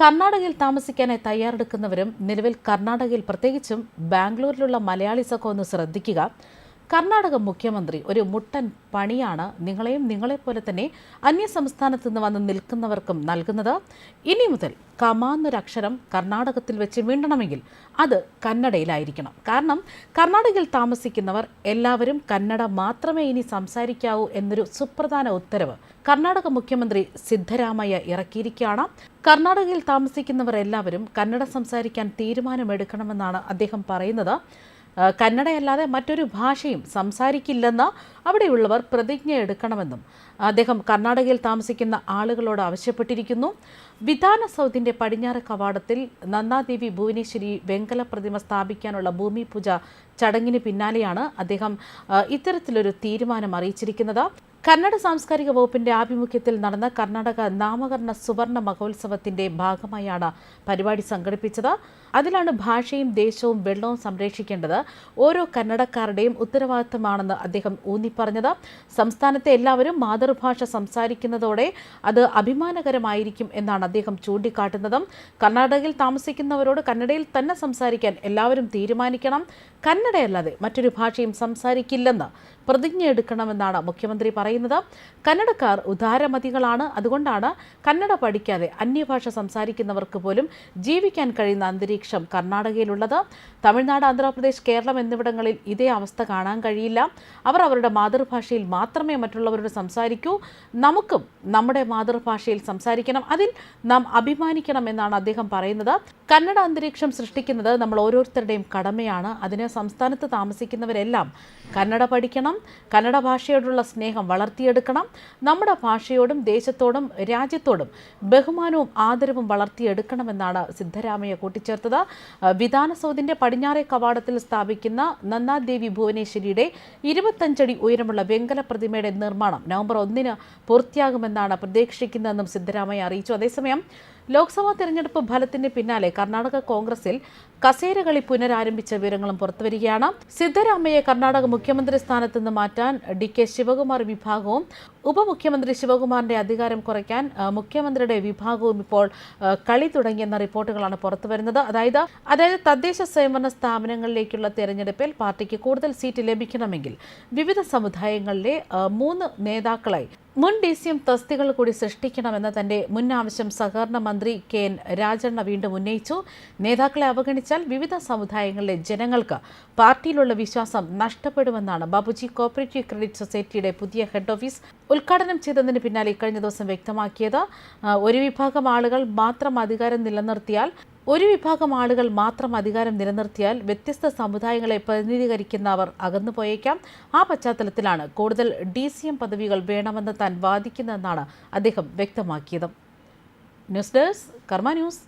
കർണാടകയിൽ താമസിക്കാനായി തയ്യാറെടുക്കുന്നവരും നിലവിൽ കർണാടകയിൽ പ്രത്യേകിച്ചും ബാംഗ്ലൂരിലുള്ള മലയാളീസൊക്കെ ഒന്ന് ശ്രദ്ധിക്കുക. കർണാടക മുഖ്യമന്ത്രി ഒരു മുട്ടൻ പണിയാണ് നിങ്ങളെയും നിങ്ങളെപ്പോലെ തന്നെ അന്യ സംസ്ഥാനത്ത് നിന്ന് വന്ന് നിൽക്കുന്നവർക്കും നൽകുന്നത്. ഇനി മുതൽ കമാന്നൊരക്ഷരം കർണാടകത്തിൽ വെച്ച് വീണ്ടണമെങ്കിൽ അത് കന്നഡയിലായിരിക്കണം. കാരണം കർണാടകയിൽ താമസിക്കുന്നവർ എല്ലാവരും കന്നഡ മാത്രമേ ഇനി സംസാരിക്കാവൂ എന്നൊരു സുപ്രധാന ഉത്തരവ് കർണാടക മുഖ്യമന്ത്രി സിദ്ധരാമയ്യ ഇറക്കിയിരിക്കുകയാണ്. കർണാടകയിൽ താമസിക്കുന്നവർ എല്ലാവരും കന്നഡ സംസാരിക്കാൻ തീരുമാനമെടുക്കണമെന്നാണ് അദ്ദേഹം പറയുന്നത്. കന്നഡയല്ലാതെ മറ്റൊരു ഭാഷയും സംസാരിക്കില്ലെന്ന് അവിടെയുള്ളവർ പ്രതിജ്ഞ എടുക്കണമെന്നും അദ്ദേഹം കർണാടകയിൽ താമസിക്കുന്ന ആളുകളോട് ആവശ്യപ്പെട്ടിരിക്കുന്നു. വിധാന സൗദിന്റെ പടിഞ്ഞാറ് കവാടത്തിൽ നന്ദാദേവി ഭുവനേശ്വരി വെങ്കല പ്രതിമ സ്ഥാപിക്കാനുള്ള ഭൂമി പൂജ ചടങ്ങിന് പിന്നാലെയാണ് അദ്ദേഹം ഇത്തരത്തിലൊരു തീരുമാനം അറിയിച്ചിരിക്കുന്നത്. കന്നഡ സാംസ്കാരിക വകുപ്പിന്റെ ആഭിമുഖ്യത്തിൽ നടന്ന കർണാടക നാമകരണ സുവർണ മഹോത്സവത്തിന്റെ ഭാഗമായാണ് പരിപാടി സംഘടിപ്പിച്ചത്. അതിലാണ് ഭാഷയും ദേശവും വെള്ളവും സംരക്ഷിക്കേണ്ടത്. ഓരോ കന്നഡക്കാരുടെയും ഉത്തരവാദിത്തമാണെന്ന് അദ്ദേഹം ഊന്നിപ്പറഞ്ഞത്. സംസ്ഥാനത്തെ എല്ലാവരും മാതൃഭാഷ സംസാരിക്കുന്നതോടെ അത് അഭിമാനകരമായിരിക്കും എന്നാണ് അദ്ദേഹം ചൂണ്ടിക്കാട്ടുന്നതും. കർണാടകയിൽ താമസിക്കുന്നവരോട് കന്നഡയിൽ തന്നെ സംസാരിക്കാൻ എല്ലാവരും തീരുമാനിക്കണം. കന്നഡയല്ലാതെ മറ്റൊരു ഭാഷയും സംസാരിക്കില്ലെന്ന് പ്രതിജ്ഞ എടുക്കണമെന്നാണ് മുഖ്യമന്ത്രി പറയുന്നത്. കന്നഡക്കാർ ഉദാരമതികളാണ്. അതുകൊണ്ടാണ് കന്നഡ പഠിക്കാതെ അന്യഭാഷ സംസാരിക്കുന്നവർക്ക് പോലും ജീവിക്കാൻ കഴിയുന്ന അന്തരീക്ഷം കർണാടകയിലുള്ളത്. തമിഴ്നാട് ആന്ധ്രാപ്രദേശ് കേരളം എന്നിവിടങ്ങളിൽ ഇതേ അവസ്ഥ കാണാൻ കഴിയില്ല. അവർ അവരുടെ മാതൃഭാഷയിൽ മാത്രമേ മറ്റുള്ളവരോട് സംസാരിക്കൂ. നമുക്കും നമ്മുടെ മാതൃഭാഷയിൽ സംസാരിക്കണം. അതിൽ നാം അഭിമാനിക്കണം എന്നാണ് അദ്ദേഹം പറയുന്നത്. കന്നഡ അന്തരീക്ഷം സൃഷ്ടിക്കുന്നത് നമ്മൾ ഓരോരുത്തരുടെയും കടമയാണ്. അതിന് സംസ്ഥാനത്ത് താമസിക്കുന്നവരെല്ലാം കന്നഡ പഠിക്കണം. കന്നഡ ഭാഷയോടുള്ള സ്നേഹം വളർത്തിയെടുക്കണം. നമ്മുടെ ഭാഷയോടും ദേശത്തോടും രാജ്യത്തോടും ബഹുമാനവും ആദരവും വളർത്തിയെടുക്കണമെന്നാണ് സിദ്ധരാമയ്യ കൂട്ടിച്ചേർത്തത്. വിധാനസൗദിന്റെ പടിഞ്ഞാറേ കവാടത്തിൽ സ്ഥാപിക്കുന്ന നന്നാദേവി ഭുവനേശ്വരിയുടെ ഇരുപത്തഞ്ചടി ഉയരമുള്ള വെങ്കല പ്രതിമയുടെ നിർമ്മാണം നവംബർ ഒന്നിന് പൂർത്തിയാകുമെന്നാണ് പ്രതീക്ഷിക്കുന്നതെന്നും സിദ്ധരാമയ്യ അറിയിച്ചു. അതേസമയം ലോക്സഭാ തെരഞ്ഞെടുപ്പ് ഫലത്തിന് പിന്നാലെ കർണാടക കോൺഗ്രസിൽ കസേരകളി പുനരാരംഭിച്ച വിവരങ്ങളും പുറത്തുവരികയാണ്. സിദ്ധരാമയ്യെ കർണാടക മുഖ്യമന്ത്രി സ്ഥാനത്ത് നിന്ന് മാറ്റാൻ ഡി കെ ശിവകുമാർ വിഭാഗവും ഉപമുഖ്യമന്ത്രി ശിവകുമാറിന്റെ അധികാരം കുറയ്ക്കാൻ മുഖ്യമന്ത്രിയുടെ വിഭാഗവും ഇപ്പോൾ കളി തുടങ്ങിയെന്ന റിപ്പോർട്ടുകളാണ് പുറത്തു വരുന്നത്. അതായത് അതായത് തദ്ദേശ സ്വയംഭരണ സ്ഥാപനങ്ങളിലേക്കുള്ള തെരഞ്ഞെടുപ്പിൽ പാർട്ടിക്ക് കൂടുതൽ സീറ്റ് ലഭിക്കണമെങ്കിൽ വിവിധ സമുദായങ്ങളിലെ മൂന്ന് നേതാക്കളായി മുൻ ഡി സി എം തസ്തികൾ കൂടി സൃഷ്ടിക്കണമെന്ന തന്റെ മുൻ ആവശ്യം സഹകരണ മന്ത്രി കെ എൻ രാജണ്ണ വീണ്ടും ഉന്നയിച്ചു. നേതാക്കളെ അവഗണിച്ചാൽ വിവിധ സമുദായങ്ങളിലെ ജനങ്ങൾക്ക് പാർട്ടിയിലുള്ള വിശ്വാസം നഷ്ടപ്പെടുമെന്നാണ് ബാബുജി കോപ്പറേറ്റീവ് ക്രെഡിറ്റ് സൊസൈറ്റിയുടെ പുതിയ ഹെഡ് ഓഫീസ് ഉദ്ഘാടനം ചെയ്തതിന് പിന്നാലെ ഇക്കഴിഞ്ഞ ദിവസം വ്യക്തമാക്കിയത് ഒരു വിഭാഗം ആളുകൾ മാത്രം അധികാരം നിലനിർത്തിയാൽ ഒരു വിഭാഗം ആളുകൾ മാത്രം അധികാരം നിലനിർത്തിയാൽ വ്യത്യസ്ത സമുദായങ്ങളെ പ്രതിനിധീകരിക്കുന്നവർ അകന്നു പോയേക്കാം. ആ പശ്ചാത്തലത്തിലാണ് കൂടുതൽ ഡി സി എം പദവികൾ വേണമെന്ന് താൻ വാദിക്കുന്നതെന്നാണ് അദ്ദേഹം വ്യക്തമാക്കിയത്. News desk Karma news.